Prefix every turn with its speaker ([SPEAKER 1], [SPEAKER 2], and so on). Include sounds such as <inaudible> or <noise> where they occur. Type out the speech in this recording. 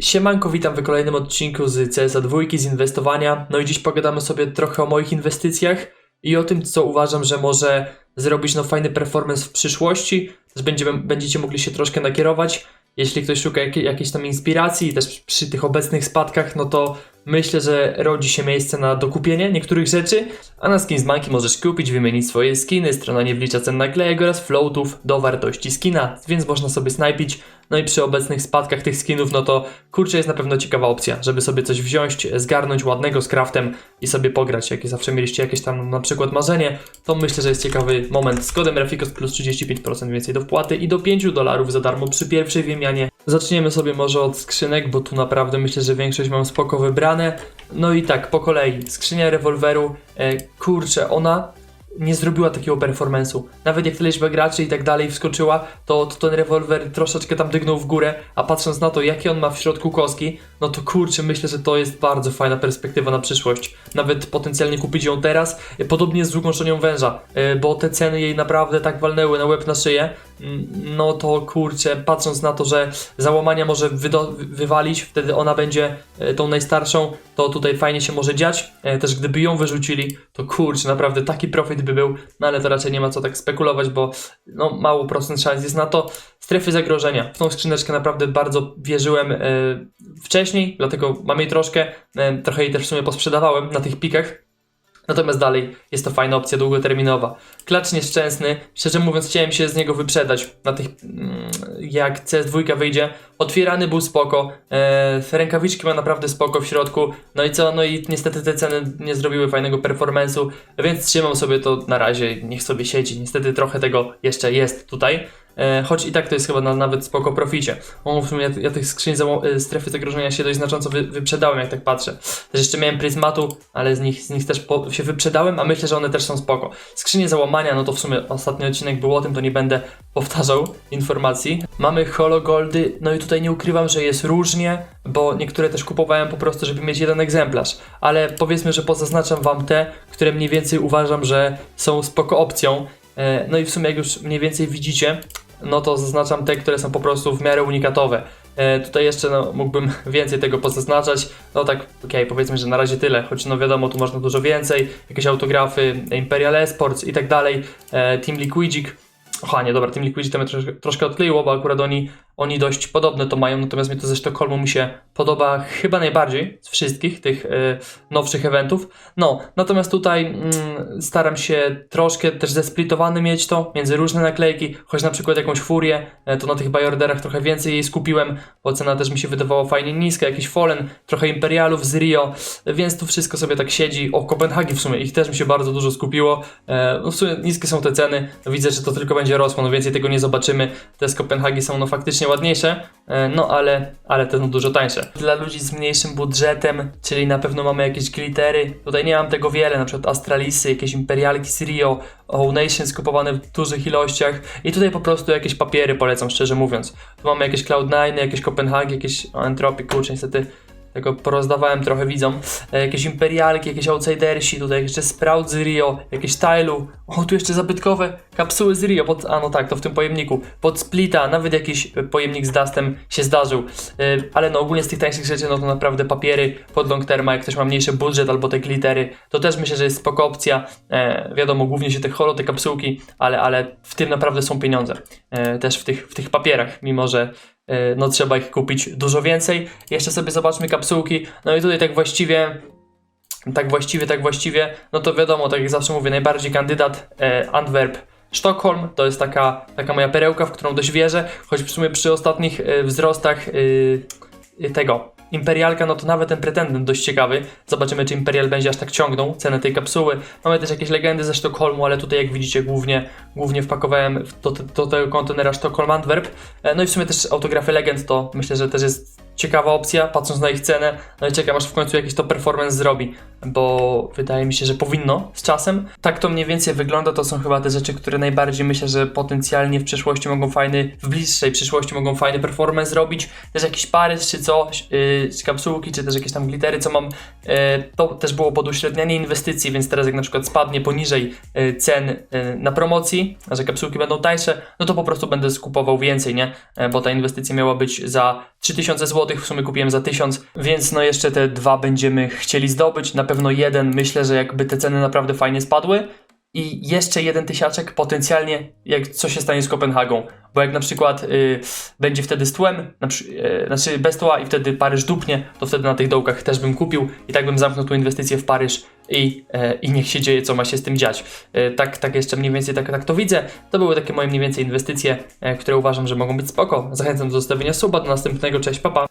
[SPEAKER 1] Siemanko, witam w kolejnym odcinku z CSA 2, z inwestowania. No i dziś pogadamy sobie trochę o moich inwestycjach i o tym, co uważam, że może zrobić no fajny performance w przyszłości. Też będziemy, będziecie mogli się troszkę nakierować. Jeśli ktoś szuka jak, jakiejś tam inspiracji, też przy tych obecnych spadkach, no to myślę, że rodzi się miejsce na dokupienie niektórych rzeczy, a na Skins Monkey możesz kupić, wymienić swoje skiny, strona nie wlicza cen naklejek oraz floatów do wartości skina, więc można sobie snajpić. No i przy obecnych spadkach tych skinów, no to kurczę jest na pewno ciekawa opcja, żeby sobie coś wziąć, zgarnąć ładnego z craftem i sobie pograć. Jak zawsze mieliście jakieś tam na przykład marzenie, to myślę, że jest ciekawy moment z kodem Rafikos plus 35% więcej do wpłaty i do 5 dolarów za darmo przy pierwszej wymianie. Zaczniemy sobie może od skrzynek, bo tu naprawdę myślę, że większość mam spoko wybrane. No i tak, po kolei. Skrzynia rewolweru, e, kurczę, ona nie zrobiła takiego performance'u. Nawet jak tyle liczba graczy i tak dalej wskoczyła, to, to ten rewolwer troszeczkę tam dygnął w górę, a patrząc na to, jakie on ma w środku kostki, no to kurczę, myślę, że to jest bardzo fajna perspektywa na przyszłość. Nawet potencjalnie kupić ją teraz, podobnie z drugą szonią węża, e, bo te ceny jej naprawdę tak walnęły na łeb na szyję, no to kurczę, patrząc na to, że załamania może wywalić, wtedy ona będzie e, tą najstarszą, to tutaj fajnie się może dziać. E, Też gdyby ją wyrzucili, to kurczę, naprawdę taki profit by był, no ale to raczej nie ma co tak spekulować, bo no mało procent szans jest na to. Strefy zagrożenia. W tą skrzyneczkę naprawdę bardzo wierzyłem e, wcześniej, dlatego mam jej troszkę, trochę jej też w sumie posprzedawałem na tych pikach. Natomiast dalej jest to fajna opcja długoterminowa. Klacz nieszczęsny, szczerze mówiąc chciałem się z niego wyprzedać na tych, mm, jak CS2 wyjdzie. Otwierany był spoko, e, rękawiczki ma naprawdę spoko w środku, no i co, no i niestety te ceny nie zrobiły fajnego performance'u, więc trzymam sobie to na razie, niech sobie siedzi. Niestety trochę tego jeszcze jest tutaj. E, choć i tak to jest chyba na nawet spoko proficie. O, w sumie ja, ja tych skrzyń e, strefy zagrożenia się dość znacząco wy, wyprzedałem, jak tak patrzę. Też jeszcze miałem pryzmatu, ale z nich, z nich też po, się wyprzedałem, a myślę, że one też są spoko. Skrzynie załamania, no to w sumie ostatni odcinek był o tym, to nie będę powtarzał informacji. Mamy hologoldy, no i tutaj nie ukrywam, że jest różnie, bo niektóre też kupowałem po prostu, żeby mieć jeden egzemplarz. Ale powiedzmy, że pozaznaczam wam te, które mniej więcej uważam, że są spoko opcją. E, No i w sumie jak już mniej więcej widzicie, no to zaznaczam te, które są po prostu w miarę unikatowe. E, tutaj jeszcze no, mógłbym <laughs> więcej tego pozaznaczać. No tak, okej, powiedzmy, że na razie tyle, choć no wiadomo, tu można dużo więcej. Jakieś autografy, Imperial Esports i tak dalej. E, Team Liquidik. Oha, nie, dobra, Team Liquidzi to mnie troszkę, troszkę odkleiło, bo akurat oni, oni dość podobne to mają, natomiast mnie to ze Sztokholmu mi się podoba chyba najbardziej z wszystkich tych e, nowszych eventów. No, natomiast tutaj mm, staram się troszkę też zesplitowany mieć to między różne naklejki, choć na przykład jakąś furię, e, to na tych bajorderach trochę więcej jej skupiłem, bo cena też mi się wydawała fajnie niska, jakiś Fallen, trochę Imperialów z Rio, e, więc tu wszystko sobie tak siedzi. O, Kopenhagi w sumie, ich też mi się bardzo dużo skupiło. No w sumie niskie są te ceny, no widzę, że to tylko będzie rosło, no więcej tego nie zobaczymy. Te z Kopenhagi są no faktycznie ładniejsze, e, no ale, ale te no dużo tańsze. Dla ludzi z mniejszym budżetem, czyli na pewno mamy jakieś glittery, tutaj nie mam tego wiele, na przykład Astralisy, jakieś Imperialki z Rio, All Nations kupowane w dużych ilościach i tutaj po prostu jakieś papiery polecam, szczerze mówiąc. Tu mamy jakieś Cloud9, jakieś Kopenhagi, jakieś Entropy, kurczę, niestety tego porozdawałem trochę widzom. E, jakieś Imperialki, jakieś Outsidersi, tutaj jeszcze Sprout z Rio, jakieś Tylu. O, tu jeszcze zabytkowe kapsuły z Rio, pod, a no tak, to w tym pojemniku. Pod Splita, nawet jakiś e, pojemnik z Dustem się zdarzył. E, ale no ogólnie z tych tańszych rzeczy, no to naprawdę papiery pod long terma, jak ktoś ma mniejszy budżet albo te glittery, to też myślę, że jest spoko opcja. Wiadomo, głównie się te holo, te kapsułki, ale, ale w tym naprawdę są pieniądze. Też w tych, w tych papierach, mimo że no trzeba ich kupić dużo więcej. Jeszcze sobie zobaczmy kapsułki. No i tutaj tak właściwie tak właściwie, tak właściwie, no to wiadomo, tak jak zawsze mówię, najbardziej kandydat e, Antwerp. Sztokholm to jest taka, taka moja perełka, w którą dość wierzę, choć w sumie przy ostatnich e, wzrostach e, tego Imperialka, no to nawet ten pretendent dość ciekawy. Zobaczymy, czy Imperial będzie aż tak ciągnął cenę tej kapsuły. Mamy też jakieś legendy ze Sztokholmu, ale tutaj jak widzicie głównie, głównie wpakowałem do, do tego kontenera Sztokholm Antwerp. E, No i w sumie też autografy legend to myślę, że też jest ciekawa opcja, patrząc na ich cenę. No i czekam aż w końcu jakiś to performance zrobi. Bo wydaje mi się, że powinno z czasem. Tak to mniej więcej wygląda, to są chyba te rzeczy, które najbardziej myślę, że potencjalnie w przyszłości mogą fajny, w bliższej przyszłości mogą fajny performance zrobić. Też jakiś Paryż czy coś, yy, czy kapsułki, czy też jakieś tam glittery, co mam, yy, to też było pod uśrednianie inwestycji, więc teraz jak na przykład spadnie poniżej yy, cen yy, na promocji, a że kapsułki będą tańsze, no to po prostu będę skupował więcej, nie? E, Bo ta inwestycja miała być za 3000 zł, w sumie kupiłem za 1000, więc no jeszcze te dwa będziemy chcieli zdobyć. Na pewno jeden, myślę, że jakby te ceny naprawdę fajnie spadły. I jeszcze jeden tysiaczek potencjalnie, jak co się stanie z Kopenhagą. Bo jak na przykład y, będzie wtedy z tłem, na, y, znaczy bez tła i wtedy Paryż dupnie, to wtedy na tych dołkach też bym kupił i tak bym zamknął tu inwestycję w Paryż i, e, i niech się dzieje, co ma się z tym dziać. E, tak, tak jeszcze mniej więcej tak, tak to widzę. To były takie moje mniej więcej inwestycje, e, które uważam, że mogą być spoko. Zachęcam do zostawienia suba, do następnego, cześć, papa.